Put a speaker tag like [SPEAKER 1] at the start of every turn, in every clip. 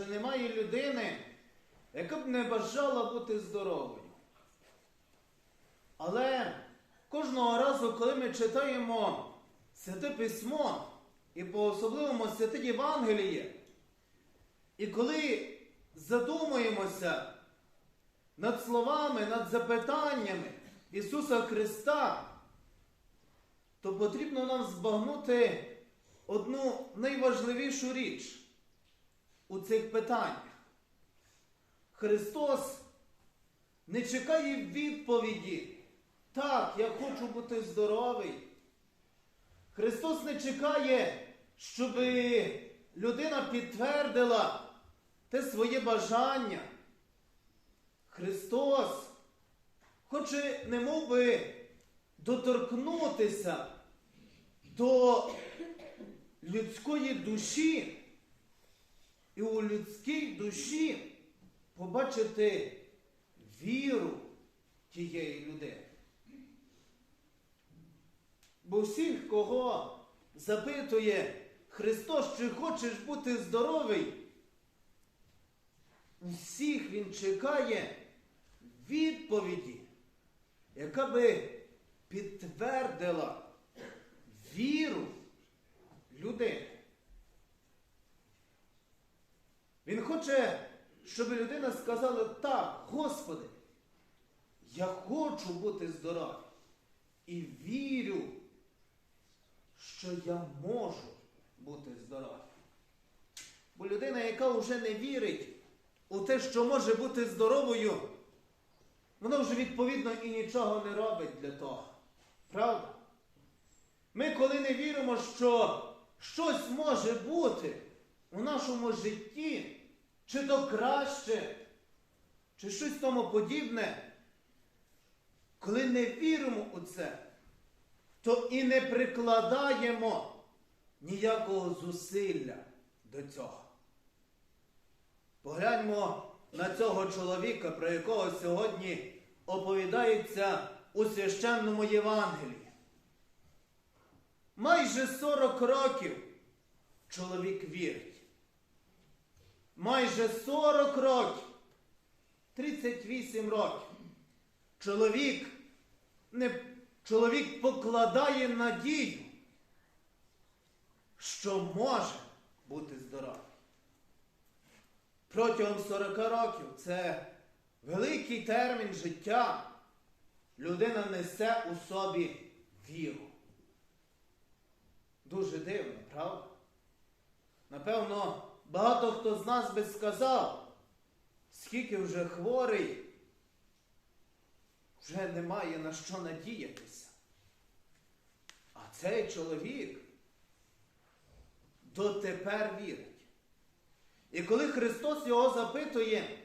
[SPEAKER 1] Адже немає людини, яка б не бажала бути здоровою. Але кожного разу, коли ми читаємо Святе Письмо і по-особливому Святе Євангеліє, і коли задумуємося над словами, над запитаннями Ісуса Христа, то потрібно нам збагнути одну найважливішу річ у цих питаннях. Христос не чекає відповіді. Так, я хочу бути здоровий. Христос не чекає, щоб людина підтвердила те своє бажання. Христос хоче немов би доторкнутися до людської душі і у людській душі побачити віру тієї людини. Бо всіх, кого запитує Христос, чи хочеш бути здоровий, усіх Він чекає відповіді, яка би підтвердила віру людини. Він хоче, щоб людина сказала так, Господи, я хочу бути здоровим і вірю, що я можу бути здоровим. Бо людина, яка вже не вірить у те, що може бути здоровою, вона вже відповідно і нічого не робить для того. Правда? Ми, коли не віримо, що щось може бути у нашому житті, чи то краще, чи щось тому подібне, коли не віримо у це, то і не прикладаємо ніякого зусилля до цього. Погляньмо на цього чоловіка, про якого сьогодні оповідається у священному Євангелії. Майже 40 років чоловік вірить. Майже 40 років, 38 років. Чоловік, не, чоловік покладає надію, що може бути здоровий. Протягом 40 років це великий термін життя. Людина несе у собі віру. Дуже дивно, правда? Напевно, багато хто з нас би сказав, скільки вже хворий, вже немає на що надіятися. А цей чоловік дотепер вірить. І коли Христос його запитує,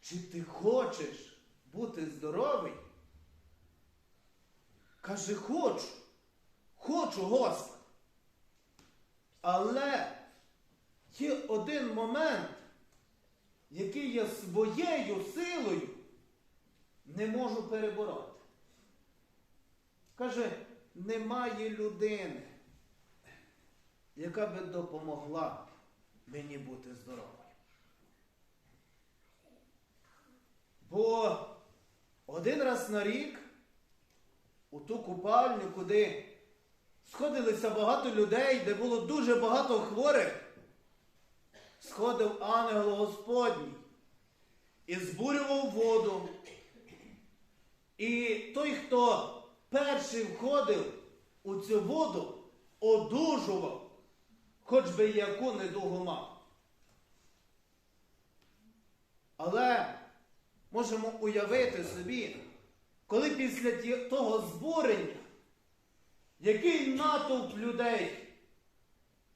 [SPEAKER 1] чи ти хочеш бути здоровий, каже, хочу, хочу, Господи. Але є один момент, який я своєю силою не можу перебороти. Каже, немає людини, яка би допомогла мені бути здоровою. Бо один раз на рік у ту купальню, куди сходилися багато людей, де було дуже багато хворих, сходив ангел Господній і збурював воду. І той, хто перший входив у цю воду, одужував, хоч би яку недугу мав. Але можемо уявити собі, коли після того збурення, який натовп людей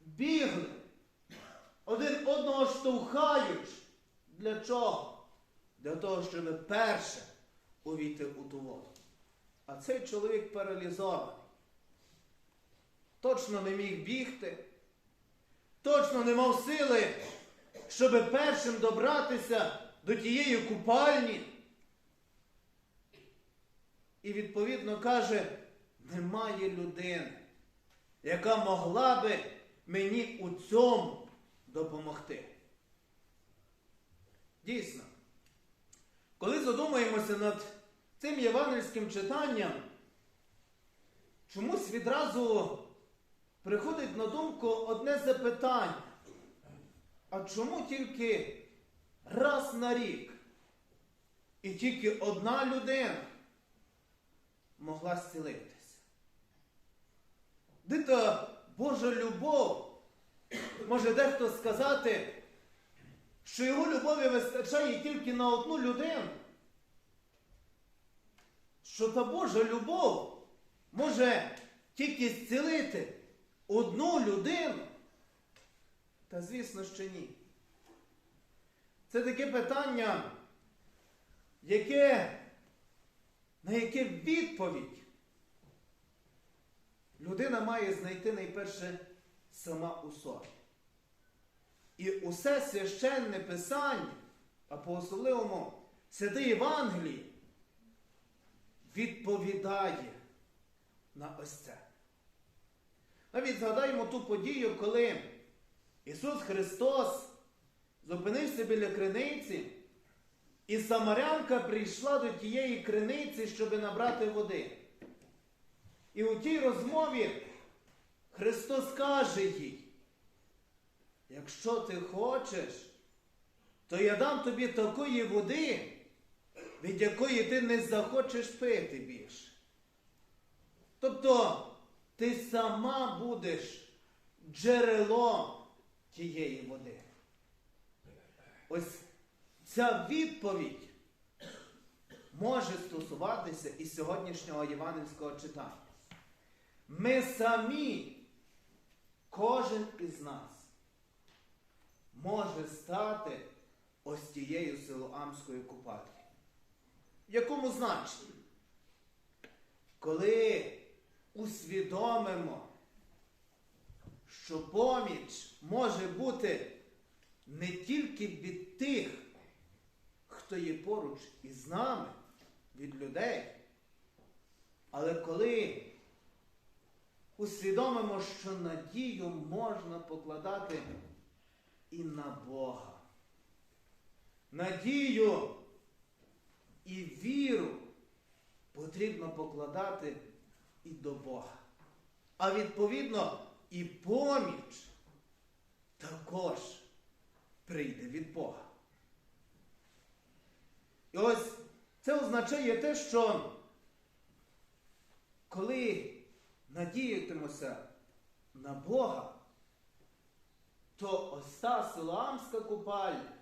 [SPEAKER 1] бігли, одного штовхаючи, для чого? Для того, щоб перше увійти у ту воду. А цей чоловік паралізований. Точно не міг бігти, точно не мав сили, щоб першим добратися до тієї купальні. і відповідно каже, немає людини, яка могла би мені у цьому допомогти. Дійсно, коли задумаємося над цим євангельським читанням, чомусь відразу приходить на думку одне запитання. А чому тільки раз на рік і тільки одна людина могла зцілитися? Де та Божа любов? Може дехто сказати, що його любові вистачає тільки на одну людину? Що та Божа любов може тільки зцілити одну людину? Та звісно, що ні. Це таке питання, яке, на яке відповідь людина має знайти найперше сама у собі. І усе священне писання, а по-особливому Святе Євангеліє, відповідає на ось це. Навіть згадаємо ту подію, коли Ісус Христос зупинився біля криниці, і Самарянка прийшла до тієї криниці, щоб набрати води. І у тій розмові Христос каже їй, якщо ти хочеш, то я дам тобі такої води, від якої ти не захочеш пити більше. Тобто ти сама будеш джерелом тієї води. Ось ця відповідь може стосуватися і сьогоднішнього євангельського читання. Ми самі, кожен із нас, може стати ось тією силоамською купателем. В якому значенні? Коли усвідомимо, що поміч може бути не тільки від тих, хто є поруч із нами, від людей, але коли усвідомимо, що надію можна покладати і на Бога. Надію і віру потрібно покладати і до Бога. А відповідно і поміч також прийде від Бога. І ось це означає те, що коли надіятимося на Бога, то ось та Силаамська купальня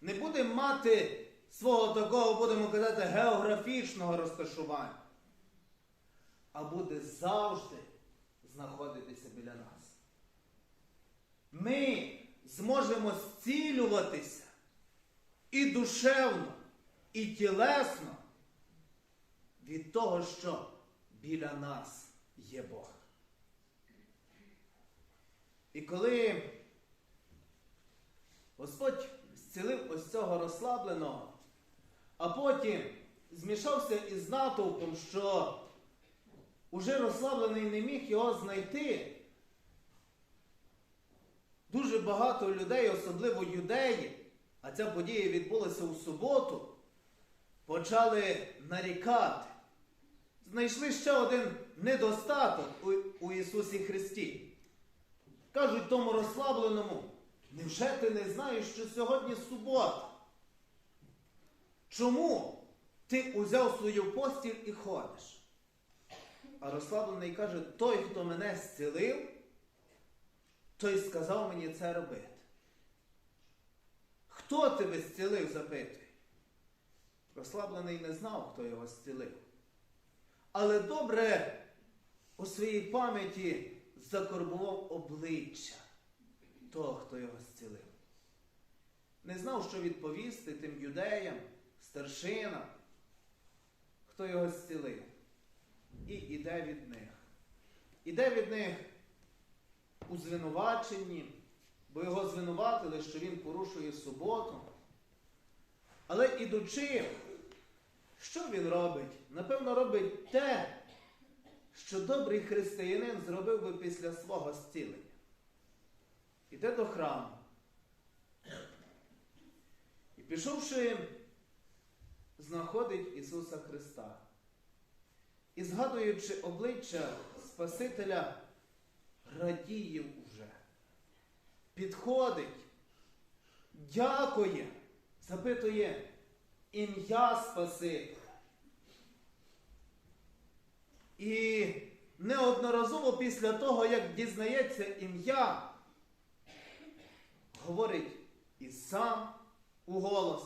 [SPEAKER 1] не буде мати свого такого, будемо казати, географічного розташування, а буде завжди знаходитися біля нас. Ми зможемо зцілюватися і душевно, і тілесно від того, що біля нас є Бог. І коли Господь зцілив ось цього розслабленого, а потім змішався із натовпом, що уже розслаблений не міг його знайти. Дуже багато людей, особливо юдеї, а ця подія відбулася у суботу, почали нарікати. Знайшли ще один недостаток у, у Ісусі Христі. Кажуть тому розслабленому, невже ти не знаєш, що сьогодні субота? Чому ти узяв свою постіль і ходиш? А розслаблений каже, той, хто мене зцілив, той сказав мені це робити. Хто тебе зцілив, запитує? Розслаблений не знав, хто його зцілив. Але добре у своїй пам'яті закорбував обличчя того, хто його зцілив. Не знав, що відповісти тим юдеям, старшинам, хто його зцілив. І іде від них. Іде від них у звинуваченні, бо його звинуватили, що він порушує суботу. Але ідучи, Що він робить? Напевно, робить те, що добрий християнин зробив би після свого зцілення. Іде до храму. І пішовши, знаходить Ісуса Христа. І згадуючи обличчя Спасителя, радіє уже. Підходить, дякує, запитує ім'я Спасителя. І неодноразово після того, як дізнається ім'я, говорить і сам у голос,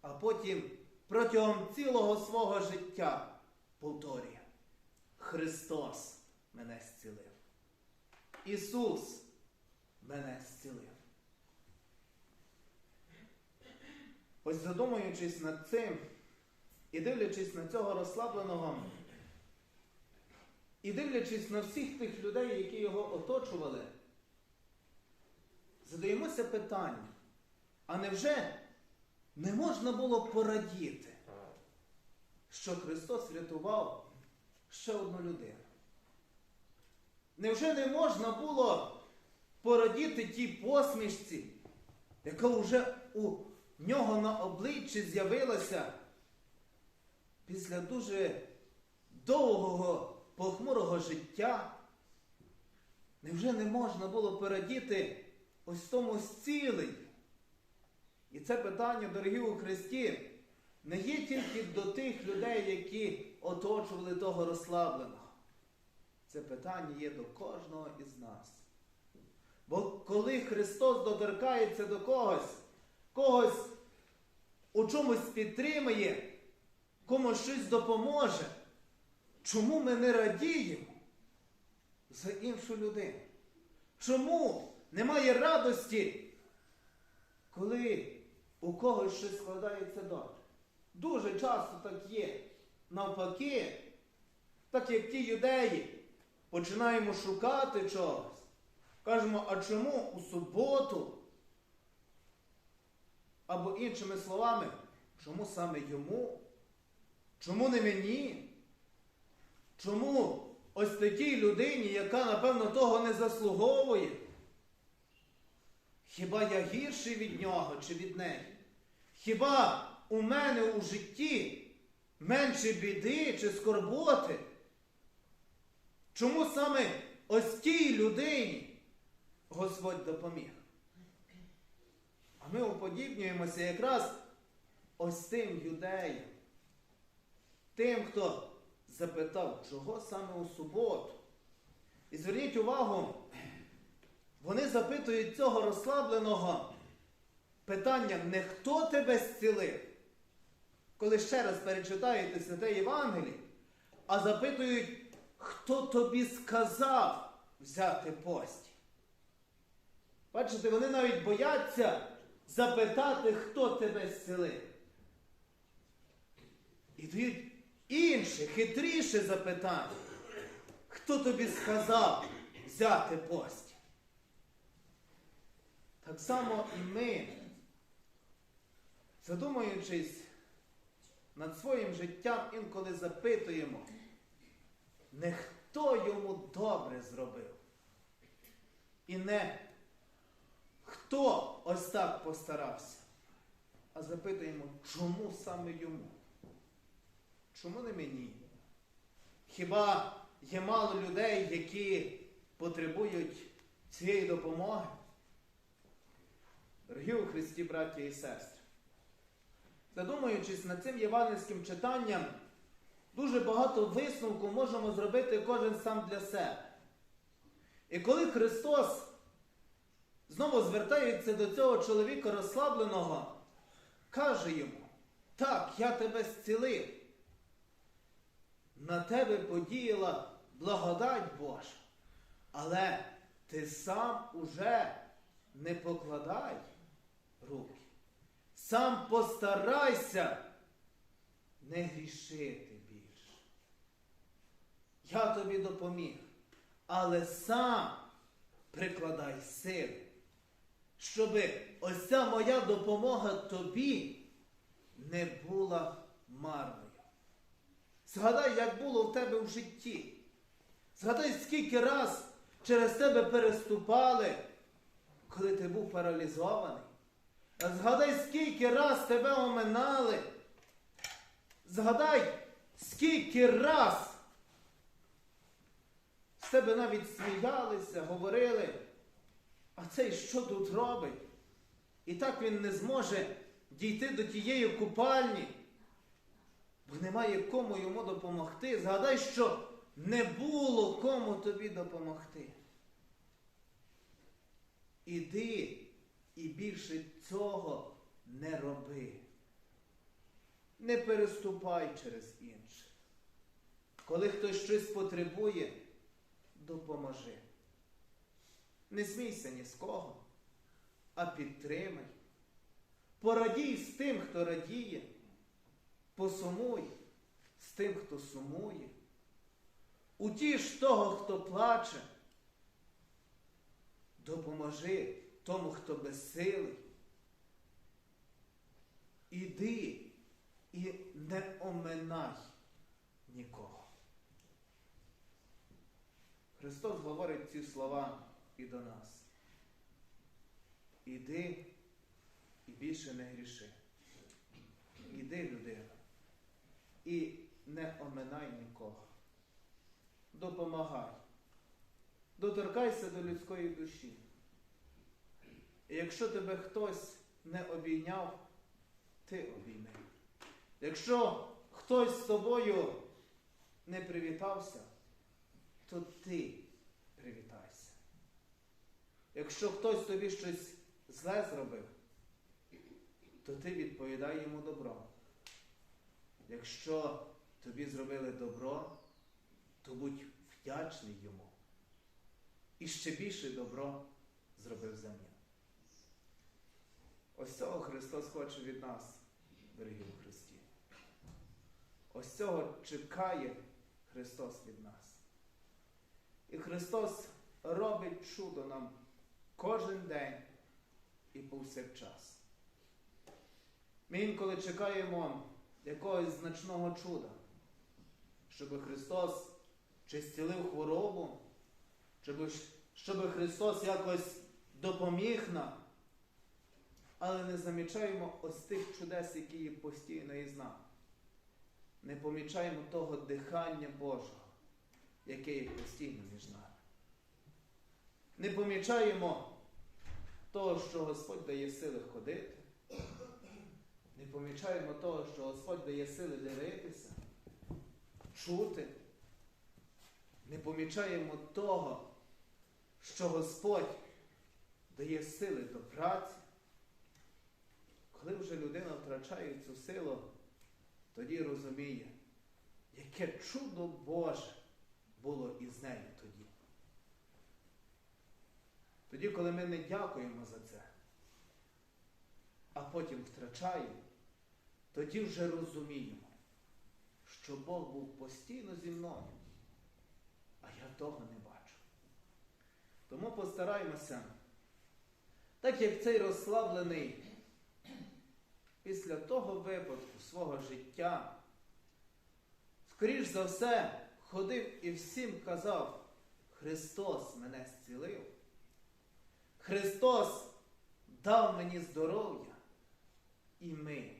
[SPEAKER 1] а потім протягом цілого свого життя повторює: Христос мене зцілив. Ісус мене зцілив. Ось задумуючись над цим і дивлячись на цього розслабленого, і дивлячись на всіх тих людей, які його оточували, задаємося питанням, а невже не можна було порадіти, що Христос врятував ще одну людину? Невже не можна було порадіти тій посмішці, яка вже у нього на обличчі з'явилася після дуже довгого похмурого життя? Невже не можна було порадіти ось тому зціленні? І це питання, дорогі у Христі, не є тільки до тих людей, які оточували того розслабленого. Це питання є до кожного із нас. Бо коли Христос доторкається до когось, когось у чомусь підтримує, комусь щось допоможе, чому ми не радіємо за іншу людину? Чому немає радості, коли у когось щось складається добре? Дуже часто так є. Навпаки, так як ті юдеї, починаємо шукати чогось. Кажемо, а чому у суботу? Або іншими словами, чому саме йому? Чому не мені? Чому ось такій людині, яка, напевно, того не заслуговує? Хіба я гірший від нього чи від неї? Хіба у мене у житті менше біди чи скорботи? Чому саме ось тій людині Господь допоміг? А ми уподібнюємося якраз ось тим юдеям, тим, хто запитав, чого саме у суботу. І зверніть увагу, вони запитують цього розслабленого питання не хто тебе зцілив, коли ще раз перечитаєте Святе Євангеліє, а запитують, хто тобі сказав взяти пость. Бачите, вони навіть бояться запитати, хто тебе зцілив. І дають інше, хитріше запитання. Хто тобі сказав взяти пость? Так само і ми, задумуючись над своїм життям, інколи запитуємо, не хто йому добре зробив. І не хто ось так постарався, а запитуємо, чому саме йому? Чому не мені? Хіба є мало людей, які потребують цієї допомоги? Дорогі у Христі, браття і сестри, задумуючись над цим євангельським читанням, дуже багато висновку можемо зробити кожен сам для себе. І коли Христос знову звертається до цього чоловіка розслабленого, каже йому, так, я тебе зцілив. На тебе подіяла благодать Божа, але ти сам уже не покладай руки. Сам постарайся не грішити більше. Я тобі допоміг, але сам прикладай сили, щоб ось ця моя допомога тобі не була марною. Згадай, як було в тебе в житті. Згадай, скільки раз через тебе переступали, коли ти був паралізований. Згадай, скільки раз тебе оминали. Згадай, скільки раз з тебе навіть сміялися, говорили, а цей що тут робить? І так він не зможе дійти до тієї купальні, бо немає кому йому допомогти. Згадай, що не було кому тобі допомогти. Іди і більше цього не роби. Не переступай через інших. Коли хтось щось потребує, допоможи. Не смійся ні з кого, а підтримай. Порадій з тим, хто радіє, посумуй з тим, хто сумує. Утіш того, хто плаче. Допоможи тому, хто безсилий. Іди і не оминай нікого. Христос говорить ці слова і до нас. Іди і більше не гріши. Іди, людина, і не оминай нікого. Допомагай. Доторкайся до людської душі. І якщо тебе хтось не обійняв, ти обійми. Якщо хтось з тобою не привітався, то ти привітайся. Якщо хтось тобі щось зле зробив, то ти відповідай йому добро. Якщо тобі зробили добро, то будь вдячний йому. І ще більше добро зробив за. Ось цього Христос хоче від нас, дорогі у Христі. Ось цього чекає Христос від нас. І Христос робить чудо нам кожен день і повсякчас. Ми інколи чекаємо якогось значного чуда, щоб Христос чи зцілив хворобу, щоб, Христос якось допоміг нам. Але не замічаємо ось тих чудес, які є постійно із нами. Не помічаємо того дихання Божого, яке є постійно між нами. Не помічаємо того, що Господь дає сили ходити. Не помічаємо того, що Господь дає сили дивитися, чути. Не помічаємо того, що Господь дає сили до праці. Коли вже людина втрачає цю силу, тоді розуміє, яке чудо Боже було із нею тоді. Тоді, коли ми не дякуємо за це, потім втрачаємо, тоді вже розуміємо, що Бог був постійно зі мною, а я того не бачу. Тому постараймося, так як цей розслаблений після того випадку свого життя, скоріш за все, ходив і всім казав, Христос мене зцілив. Христос дав мені здоров'я. І ми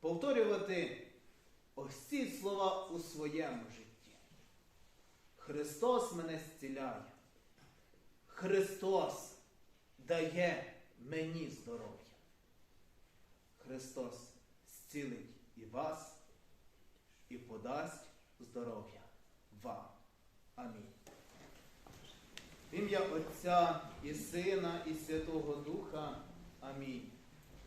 [SPEAKER 1] повторювати ось ці слова у своєму житті. Христос мене зціляє. Христос дає мені здоров'я. Христос зцілить і вас, і подасть здоров'я вам. Амінь. В ім'я Отця і Сина, і Святого Духа. Амінь.